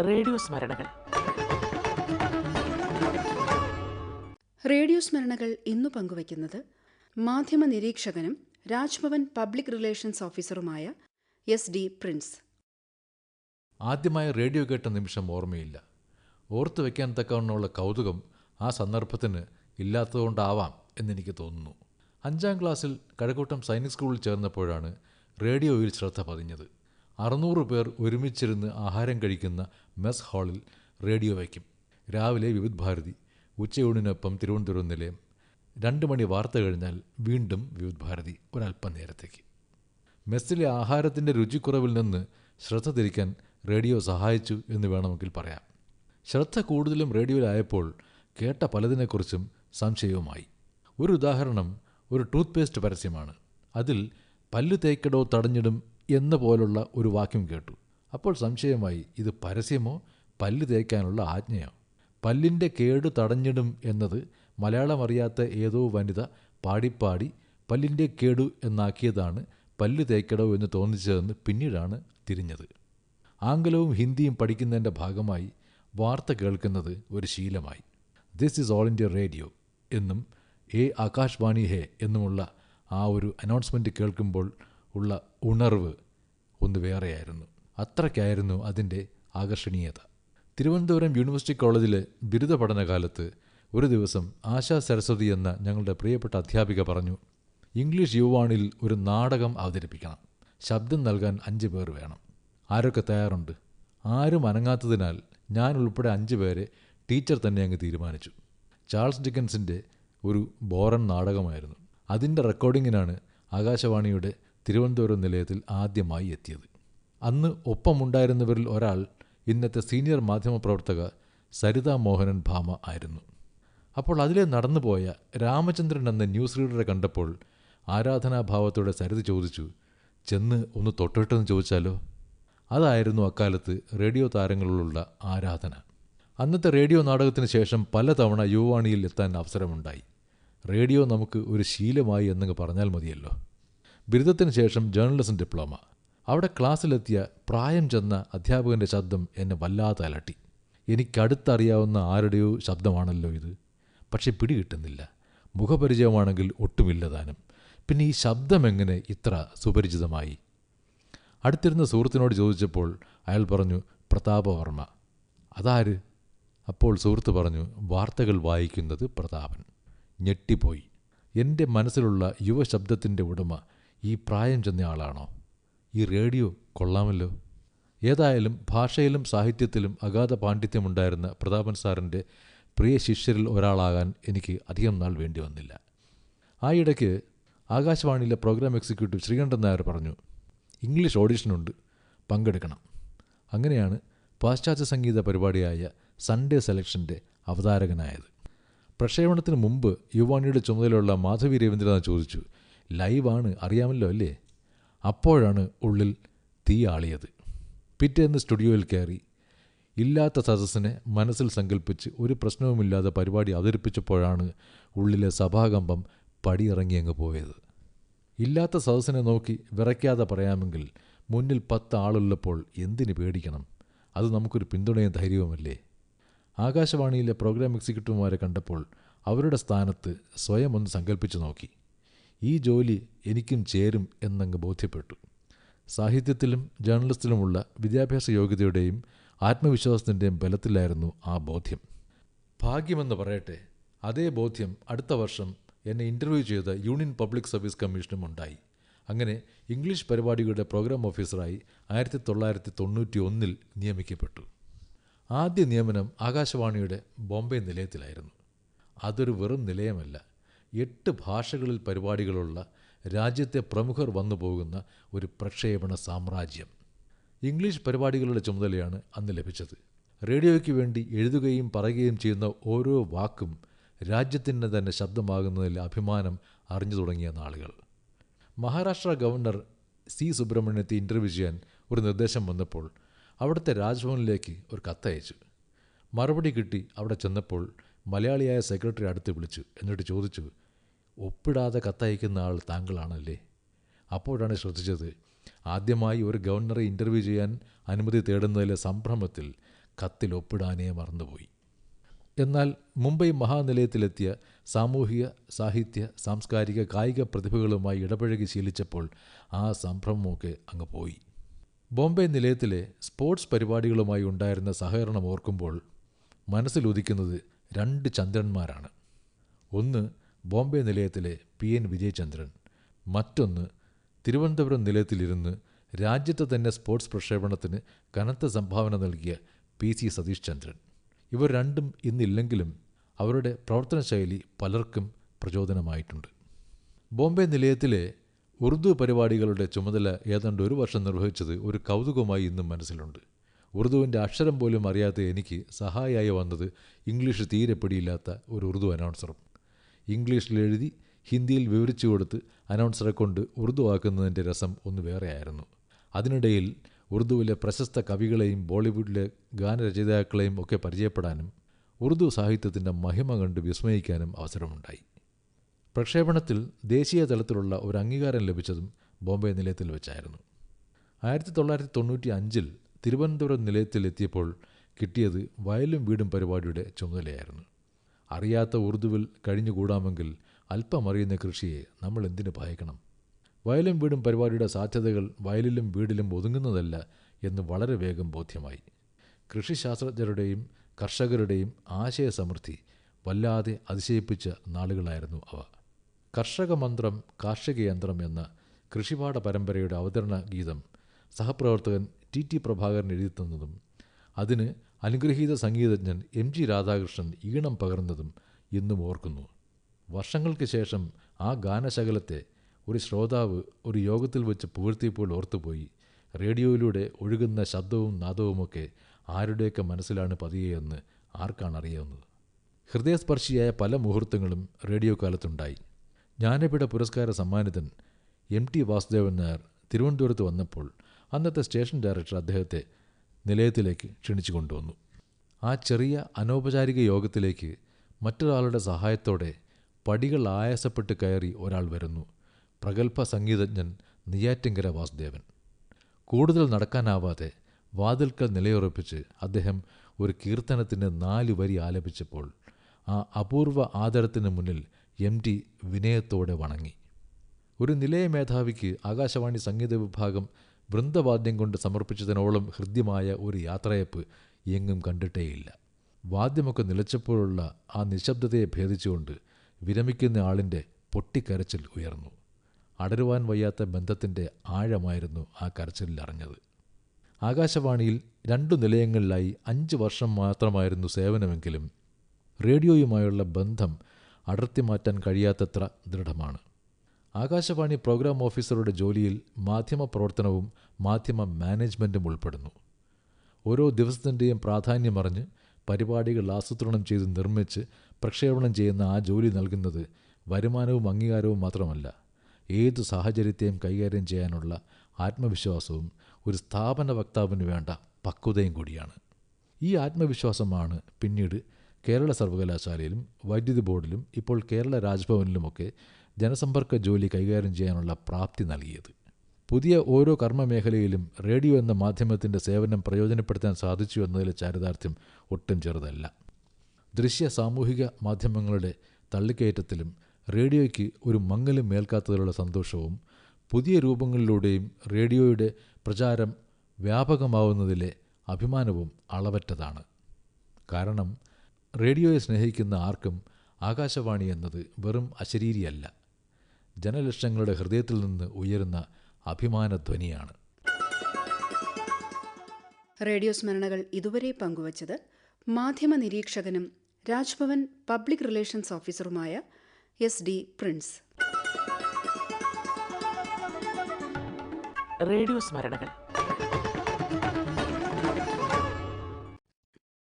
Radio സ്മരണകൾ. Radio സ്മരണകൾ ഇന്ന് പങ്കുവയ്ക്കുന്നത് മാധ്യമ നിരീക്ഷകനും രാജ്ഭവൻ പബ്ലിക് റിലേഷൻസ് ഓഫീസറുമായ എസ് ഡി പ്രിൻസ്. ആദ്യമായി റേഡിയോ കേട്ട നിമിഷം ഓർമ്മയില്ല. ഓർത്തു വയ്ക്കാൻ തക്കവണ്ണമുള്ള കൗതുകം ആ സന്ദർഭത്തിന് ഇല്ലാത്തതുകൊണ്ടാവാം എന്നെനിക്ക് തോന്നുന്നു. അഞ്ചാം ക്ലാസ്സിൽ കഴക്കൂട്ടം സൈനിക് സ്കൂളിൽ ചേർന്നപ്പോഴാണ് റേഡിയോയിൽ ശ്രദ്ധ പതിഞ്ഞത്. അറുന്നൂറ് പേർ ഒരുമിച്ചിരുന്ന് ആഹാരം കഴിക്കുന്ന മെസ് ഹാളിൽ റേഡിയോ വയ്ക്കും. രാവിലെ വിവിധ് ഭാരതി ഉച്ചയൂണിനൊപ്പം തിരുവനന്തപുരം നിലയം. രണ്ട് മണി വാർത്ത കഴിഞ്ഞാൽ വീണ്ടും വിവിധ് ഭാരതി ഒരല്പം നേരത്തേക്ക്. മെസ്സിലെ ആഹാരത്തിന്റെ രുചിക്കുറവിൽ നിന്ന് ശ്രദ്ധ തിരിക്കാൻ റേഡിയോ സഹായിച്ചു എന്ന് വേണമെങ്കിൽ പറയാം. ശ്രദ്ധ കൂടുതലും റേഡിയോയിലായപ്പോൾ കേട്ട പലതിനെക്കുറിച്ചും സംശയവുമായി. ഒരു ഉദാഹരണം ഒരു ടൂത്ത് പേസ്റ്റ് പരസ്യമാണ്. അതിൽ പല്ലു തേക്കടോ തടഞ്ഞിടും എന്ന പോലുള്ള ഒരു വാക്യം കേട്ടു. അപ്പോൾ സംശയമായി ഇത് പരസ്യമോ? പല്ല് തേക്കാനുള്ള ആജ്ഞയോ? പല്ലിന്റെ കേട് തടഞ്ഞിടും എന്നത് മലയാളം അറിയാത്ത ഏതോ വനിത പാടിപ്പാടി പല്ലിന്റെ കേടു എന്നാക്കിയതാണ് പല്ല് തേക്കടോ എന്ന് തോന്നിച്ചതെന്ന് പിന്നീടാണ് തിരിഞ്ഞത്. ആംഗലവും ഹിന്ദിയും പഠിക്കുന്നതിന്റെ ഭാഗമായി വാർത്ത കേൾക്കുന്നത് ഒരു ശീലമായി. This is All India Radio എന്നും എ ആകാശവാണി ഹേ എന്നുമുള്ള ആ ഒരു അനൗൺസ്മെന്റ് കേൾക്കുമ്പോൾ ഉള്ള ഉണർവ് ഒന്ന് വേറെയായിരുന്നു. അത്രയ്ക്കായിരുന്നു അതിന്റെ ആകർഷണീയത. തിരുവനന്തപുരം യൂണിവേഴ്സിറ്റി കോളേജിലെ ബിരുദ പഠനകാലത്ത് ഒരു ദിവസം ആശാ സരസ്വതി എന്ന ഞങ്ങളുടെ പ്രിയപ്പെട്ട അധ്യാപിക പറഞ്ഞു ഇംഗ്ലീഷ് യുവാണിൽ ഒരു നാടകം അവതരിപ്പിക്കണം. ശബ്ദം നൽകാൻ അഞ്ച് പേർ വേണം. ആരൊക്കെ തയ്യാറുണ്ട്? ആരും അനങ്ങാത്തതിനാൽ ഞാൻ ഉൾപ്പെടെ അഞ്ച് പേരെ ടീച്ചർ തന്നെ അങ്ങ് തീരുമാനിച്ചു. ചാൾസ് ഡിക്കൻസിന്റെ ഒരു ബോറൻ നാടകമായിരുന്നു. അതിന്റെ റെക്കോർഡിങ്ങിനാണ് ആകാശവാണിയുടെ തിരുവനന്തപുരം നിലയത്തിൽ ആദ്യമായി എത്തിയത്. അന്ന് ഒപ്പമുണ്ടായിരുന്നവരിൽ ഒരാൾ ഇന്നത്തെ സീനിയർ മാധ്യമപ്രവർത്തക സരിത മോഹനൻ ഭാമ ആയിരുന്നു. അപ്പോൾ അതിലെ നടന്നുപോയ രാമചന്ദ്രൻ എന്ന ന്യൂസ് റീഡറെ കണ്ടപ്പോൾ ആരാധനാഭാവത്തോടെ സരിത ചോദിച്ചു ചെന്ന് ഒന്ന് തൊട്ടിട്ടെന്ന് ചോദിച്ചാലോ? അതായിരുന്നു അക്കാലത്ത് റേഡിയോ താരങ്ങളിലുള്ള ആരാധന. അന്നത്തെ റേഡിയോ നാടകത്തിന് ശേഷം പലതവണ യുവാണിയിൽ എത്താൻ അവസരമുണ്ടായി. റേഡിയോ നമുക്ക് ഒരു ശീലമായി എന്നങ്ങ് പറഞ്ഞാൽ മതിയല്ലോ. ബിരുദത്തിന് ശേഷം ജേർണലിസം ഡിപ്ലോമ. അവിടെ ക്ലാസ്സിലെത്തിയ പ്രായം ചെന്ന അധ്യാപകന്റെ ശബ്ദം എന്നെ വല്ലാതെ അലട്ടി. എനിക്കടുത്തറിയാവുന്ന ആരുടെയോ ശബ്ദമാണല്ലോ ഇത്. പക്ഷെ പിടികിട്ടുന്നില്ല. മുഖപരിചയമാണെങ്കിൽ ഒട്ടുമില്ലതാനും പിന്നെ ഈ ശബ്ദം എങ്ങനെ ഇത്ര സുപരിചിതമായി? അടുത്തിരുന്ന സുഹൃത്തിനോട് ചോദിച്ചപ്പോൾ അയാൾ പറഞ്ഞു പ്രതാപവർമ്മ അതാര്? അപ്പോൾ സുഹൃത്ത് പറഞ്ഞു വാർത്തകൾ വായിക്കുന്നത് പ്രതാപൻ. ഞെട്ടിപ്പോയി. എന്റെ മനസ്സിലുള്ള യുവശബ്ദത്തിന്റെ ഉടമ ഈ പ്രായം ചെന്ന ആളാണോ? ഈ റേഡിയോ കൊള്ളാമല്ലോ. ഏതായാലും ഭാഷയിലും സാഹിത്യത്തിലും അഗാധ പാണ്ഡിത്യമുണ്ടായിരുന്ന പ്രതാപൻ സാറിന്റെ പ്രിയ ശിഷ്യരിൽ ഒരാളാകാൻ എനിക്ക് അധികം നാൾ വേണ്ടി വന്നില്ല. ആ ഇടയ്ക്ക് ആകാശവാണിയിലെ പ്രോഗ്രാം എക്സിക്യൂട്ടീവ് ശ്രീകണ്ഠൻ നായർ പറഞ്ഞു ഇംഗ്ലീഷ് ഓഡിഷനുണ്ട് പങ്കെടുക്കണം. അങ്ങനെയാണ് പാശ്ചാത്യ സംഗീത പരിപാടിയായ സൺഡേ സെലക്ഷന്റെ അവതാരകനായത്. പ്രക്ഷേപണത്തിന് മുമ്പ് യുവാണിയുടെ ചുമതലയുള്ള മാധവി രവീന്ദ്രനാഥ് ചോദിച്ചു ലൈവാണ് അറിയാമല്ലോ അല്ലേ? അപ്പോഴാണ് ഉള്ളിൽ തീ ആളിയത്. പിറ്റേന്ന് സ്റ്റുഡിയോയിൽ കയറി. ഇല്ലാത്ത സദസ്സിനെ മനസ്സിൽ സങ്കല്പിച്ച് ഒരു പ്രശ്നവുമില്ലാതെ പരിപാടി അവതരിപ്പിച്ചപ്പോഴാണ് ഉള്ളിലെ സഭാകമ്പം പടിയിറങ്ങി അങ്ങ് പോയത്. ഇല്ലാത്ത സദസ്സിനെ നോക്കി വിറയ്ക്കാതെ പറയാമെങ്കിൽ മുന്നിൽ പത്ത് ആളുള്ളപ്പോൾ എന്തിന് പേടിക്കണം? അത് നമുക്കൊരു പിന്തുണയും ധൈര്യവുമല്ലേ? ആകാശവാണിയിലെ പ്രോഗ്രാം എക്സിക്യൂട്ടീവുമാരെ കണ്ടപ്പോൾ അവരുടെ സ്ഥാനത്ത് സ്വയം ഒന്ന് സങ്കല്പിച്ചു നോക്കി. ഈ ജോലി എനിക്കും ചേരും എന്നങ്ങ് ബോധ്യപ്പെട്ടു. സാഹിത്യത്തിലും ജേർണലിസ്റ്റിലുമുള്ള വിദ്യാഭ്യാസ യോഗ്യതയുടെയും ആത്മവിശ്വാസത്തിന്റെയും ബലത്തിലായിരുന്നു ആ ബോധ്യം. ഭാഗ്യമെന്ന് പറയട്ടെ അതേ ബോധ്യം അടുത്ത വർഷം എന്നെ ഇന്റർവ്യൂ ചെയ്ത യൂണിയൻ പബ്ലിക് സർവീസ് കമ്മീഷനും ഉണ്ടായി. അങ്ങനെ ഇംഗ്ലീഷ് പരിപാടികളുടെ പ്രോഗ്രാം ഓഫീസറായി ആയിരത്തി തൊള്ളായിരത്തി തൊണ്ണൂറ്റി ഒന്നിൽ നിയമിക്കപ്പെട്ടു. ആദ്യ നിയമനം ആകാശവാണിയുടെ ബോംബെ നിലയത്തിലായിരുന്നു. അതൊരു വെറും നിലയമല്ല. എട്ട് ഭാഷകളിൽ പരിപാടികളുള്ള രാജ്യത്തെ പ്രമുഖർ വന്നു പോകുന്ന ഒരു പ്രക്ഷേപണ സാമ്രാജ്യം. ഇംഗ്ലീഷ് പരിപാടികളുടെ ചുമതലയാണ് അന്ന് ലഭിച്ചത്. റേഡിയോയ്ക്ക് വേണ്ടി എഴുതുകയും പറയുകയും ചെയ്യുന്ന ഓരോ വാക്കും രാജ്യത്തിന്റെ തന്നെ ശബ്ദമാകുന്നതിൽ അഭിമാനം അറിഞ്ഞു തുടങ്ങിയ നാളുകൾ. മഹാരാഷ്ട്ര ഗവർണർ സി സുബ്രഹ്മണ്യത്തെ ഇന്റർവ്യൂ ചെയ്യാൻ ഒരു നിർദ്ദേശം വന്നപ്പോൾ അവിടുത്തെ രാജ്ഭവനിലേക്ക് ഒരു കത്തയച്ചു. മറുപടി കിട്ടി അവിടെ ചെന്നപ്പോൾ മലയാളിയായ സെക്രട്ടറി അടുത്ത് വിളിച്ചു. എന്നിട്ട് ചോദിച്ചു ഒപ്പിടാതെ കത്തയക്കുന്ന ആൾ താങ്കളാണല്ലേ? അപ്പോഴാണ് ശ്രദ്ധിച്ചത്. ആദ്യമായി ഒരു ഗവർണറെ ഇന്റർവ്യൂ ചെയ്യാൻ അനുമതി തേടുന്നതിലെ സംഭ്രമത്തിൽ കത്തിൽ ഒപ്പിടാനേ മറന്നുപോയി. എന്നാൽ മുംബൈ മഹാനിലയത്തിലെത്തിയ സാമൂഹിക സാഹിത്യ സാംസ്കാരിക കായിക പ്രതിഭകളുമായി ഇടപഴകി ശീലിച്ചപ്പോൾ ആ സംഭ്രമമൊക്കെ അങ്ങ് പോയി. ബോംബെ നിലയത്തിലെ സ്പോർട്സ് പരിപാടികളുമായി ഉണ്ടായിരുന്ന സഹകരണം ഓർക്കുമ്പോൾ മനസ്സിലുദിക്കുന്നത് രണ്ട് ചന്ദ്രന്മാരാണ്. ഒന്ന് ബോംബെ നിലയത്തിലെ പി എൻ വിജയചന്ദ്രൻ. മറ്റൊന്ന് തിരുവനന്തപുരം നിലയത്തിലിരുന്ന് രാജ്യത്തെ തന്നെ സ്പോർട്സ് പ്രക്ഷേപണത്തിന് കനത്ത സംഭാവന നൽകിയ പി സി സതീഷ് ചന്ദ്രൻ. ഇവർ രണ്ടും ഇന്നില്ലെങ്കിലും അവരുടെ പ്രവർത്തന ശൈലി പലർക്കും പ്രചോദനമായിട്ടുണ്ട്. ബോംബെ നിലയത്തിലെ ഉറുദു പരിപാടികളുടെ ചുമതല ഏതാണ്ട് ഒരു വർഷം നിർവഹിച്ചത് ഒരു കൗതുകമായി ഇന്നും മനസ്സിലുണ്ട്. ഉറുദുവിന്റെ അക്ഷരം പോലും അറിയാത്ത എനിക്ക് സഹായിയായി വന്നത് ഇംഗ്ലീഷ് തീരെ പിടിയില്ലാത്ത ഒരു ഉറുദു അനൗൺസറും. ഇംഗ്ലീഷിൽ എഴുതി ഹിന്ദിയിൽ വിവരിച്ചു കൊടുത്ത് അനൗൺസറെ കൊണ്ട് ഉറുദു ആക്കുന്നതിന്റെ രസം ഒന്ന് വേറെയായിരുന്നു. അതിനിടയിൽ ഉറുദുവിലെ പ്രശസ്ത കവികളെയും ബോളിവുഡിലെ ഗാനരചയിതാക്കളെയും ഒക്കെ പരിചയപ്പെടാനും ഉറുദു സാഹിത്യത്തിന്റെ മഹിമ കണ്ട് വിസ്മയിക്കാനും അവസരമുണ്ടായി. പ്രക്ഷേപണത്തിൽ ദേശീയ തലത്തിലുള്ള ഒരു അംഗീകാരം ലഭിച്ചതും ബോംബെ നിലയത്തിൽ വെച്ചായിരുന്നു. ആയിരത്തി തൊള്ളായിരത്തി തൊണ്ണൂറ്റി അഞ്ചിൽ തിരുവനന്തപുരം നിലയത്തിലെത്തിയപ്പോൾ കിട്ടിയത് വയലും വീടും പരിപാടിയുടെ ചുമതലയായിരുന്നു. അറിയാത്ത ഉറുദുവിൽ കഴിഞ്ഞുകൂടാമെങ്കിൽ അല്പം അറിയുന്ന കൃഷിയെ നമ്മൾ എന്തിനു ഭയക്കണം വയലും വീടും പരിപാടിയുടെ സാധ്യതകൾ വയലിലും വീടിലും ഒതുങ്ങുന്നതല്ല എന്ന് വളരെ വേഗം ബോധ്യമായി. കൃഷിശാസ്ത്രജ്ഞരുടെയും കർഷകരുടെയും ആശയസമൃദ്ധി വല്ലാതെ അതിശയിപ്പിച്ച നാളുകളായിരുന്നു അവ. കർഷക മന്ത്രം കാർഷിക യന്ത്രം എന്ന കൃഷിപാഠ പരമ്പരയുടെ അവതരണ ഗീതം സഹപ്രവർത്തകൻ ടി ടി പ്രഭാകരൻ എഴുതിത്തന്നതും അതിന് അനുഗ്രഹീത സംഗീതജ്ഞൻ എം ജി രാധാകൃഷ്ണൻ ഈണം പകർന്നതും ഇന്നും ഓർക്കുന്നു. വർഷങ്ങൾക്ക് ശേഷം ആ ഗാനശകലത്തെ ഒരു ശ്രോതാവ് ഒരു യോഗത്തിൽ വെച്ച് പുകഴ്ത്തിയപ്പോൾ ഓർത്തുപോയി. റേഡിയോയിലൂടെ ഒഴുകുന്ന ശബ്ദവും നാദവുമൊക്കെ ആരുടെയൊക്കെ മനസ്സിലാണ് പതിയെന്ന് ആർക്കാണ് അറിയാവുന്നത്? ഹൃദയസ്പർശിയായ പല മുഹൂർത്തങ്ങളും റേഡിയോ കാലത്തുണ്ടായി. ജ്ഞാനപീഠ പുരസ്കാര സമ്മാനിതൻ എം ടി വാസുദേവൻ നായർ തിരുവനന്തപുരത്ത് വന്നപ്പോൾ അന്നത്തെ സ്റ്റേഷൻ ഡയറക്ടർ അദ്ദേഹത്തെ നിലയത്തിലേക്ക് ക്ഷണിച്ചു കൊണ്ടുവന്നു. ആ ചെറിയ അനൗപചാരിക യോഗത്തിലേക്ക് മറ്റൊരാളുടെ സഹായത്തോടെ പടികൾ ആയാസപ്പെട്ട് കയറി ഒരാൾ വരുന്നു. പ്രഗത്ഭ സംഗീതജ്ഞൻ നെയ്യാറ്റിങ്കര വാസുദേവൻ. കൂടുതൽ നടക്കാനാവാതെ വാതിൽക്കൽ നിലയുറപ്പിച്ച് അദ്ദേഹം ഒരു കീർത്തനത്തിന് നാല് വരി ആലപിച്ചപ്പോൾ ആ അപൂർവ ആദരത്തിന് മുന്നിൽ എം ടി വിനയത്തോടെ വണങ്ങി. ഒരു നിലയ മേധാവിക്ക് ആകാശവാണി സംഗീത വിഭാഗം വൃന്ദവാദ്യം കൊണ്ട് സമർപ്പിച്ചതിനോളം ഹൃദ്യമായ ഒരു യാത്രയപ്പ് എങ്ങും കണ്ടിട്ടേയില്ല. വാദ്യമൊക്കെ നിലച്ചപ്പോഴുള്ള ആ നിശബ്ദതയെ ഭേദിച്ചുകൊണ്ട് വിരമിക്കുന്ന ആളിന്റെ പൊട്ടിക്കരച്ചിൽ ഉയർന്നു. അടരുവാൻ വയ്യാത്ത ബന്ധത്തിന്റെ ആഴമായിരുന്നു ആ കരച്ചിലിൽ അറിഞ്ഞത് ആകാശവാണിയിൽ രണ്ടു നിലയങ്ങളിലായി അഞ്ച് വർഷം മാത്രമായിരുന്നു സേവനമെങ്കിലും റേഡിയോയുമായുള്ള ബന്ധം അടർത്തി മാറ്റാൻ കഴിയാത്തത്ര ദൃഢമാണ്. ആകാശവാണി പ്രോഗ്രാം ഓഫീസറുടെ ജോലിയിൽ മാധ്യമ പ്രവർത്തനവും മാധ്യമ മാനേജ്മെന്റും ഉൾപ്പെടുന്നു. ഓരോ ദിവസത്തിന്റെയും പ്രാധാന്യമറിഞ്ഞ് പരിപാടികൾ ആസൂത്രണം ചെയ്ത് നിർമ്മിച്ച് പ്രക്ഷേപണം ചെയ്യുന്ന ആ ജോലി നൽകുന്നത് വരുമാനവും അംഗീകാരവും മാത്രമല്ല ഏത് സാഹചര്യത്തെയും കൈകാര്യം ചെയ്യാനുള്ള ആത്മവിശ്വാസവും ഒരു സ്ഥാപന വക്താവിന് വേണ്ട പക്വതയും കൂടിയാണ്. ഈ ആത്മവിശ്വാസമാണ് പിന്നീട് കേരള സർവകലാശാലയിലും വൈദ്യുതി ബോർഡിലും ഇപ്പോൾ കേരള രാജ്ഭവനിലുമൊക്കെ ജനസമ്പർക്ക ജോലി കൈകാര്യം ചെയ്യാനുള്ള പ്രാപ്തി നൽകിയത്. പുതിയ ഓരോ കർമ്മമേഖലയിലും റേഡിയോ എന്ന മാധ്യമത്തിന്റെ സേവനം പ്രയോജനപ്പെടുത്താൻ സാധിച്ചു എന്നതിലെ ചാരിതാർത്ഥ്യം ഒട്ടും ചെറുതല്ല. ദൃശ്യ സാമൂഹിക മാധ്യമങ്ങളുടെ തള്ളിക്കയറ്റത്തിലും റേഡിയോയ്ക്ക് ഒരു മങ്ങലും മേൽക്കാത്തതിലുള്ള സന്തോഷവും പുതിയ രൂപങ്ങളിലൂടെയും റേഡിയോയുടെ പ്രചാരം വ്യാപകമാവുന്നതിലെ അഭിമാനവും അളവറ്റതാണ്. കാരണം റേഡിയോയെ സ്നേഹിക്കുന്ന ആർക്കും ആകാശവാണി എന്നത് വെറും അശരീരിയല്ല. ജനലക്ഷങ്ങളുടെ ഹൃദയത്തിൽ നിന്ന് ഉയരുന്ന അഭിമാനധ്വനിയാണ്. റേഡിയോ സ്മരണകൾ ഇതുവരെ പങ്കുവച്ചത് മാധ്യമ നിരീക്ഷകനും രാജ്ഭവൻ പബ്ലിക് റിലേഷൻസ് ഓഫീസറുമായ എസ് ഡി പ്രിൻസ്. റേഡിയോ സ്മരണകൾ.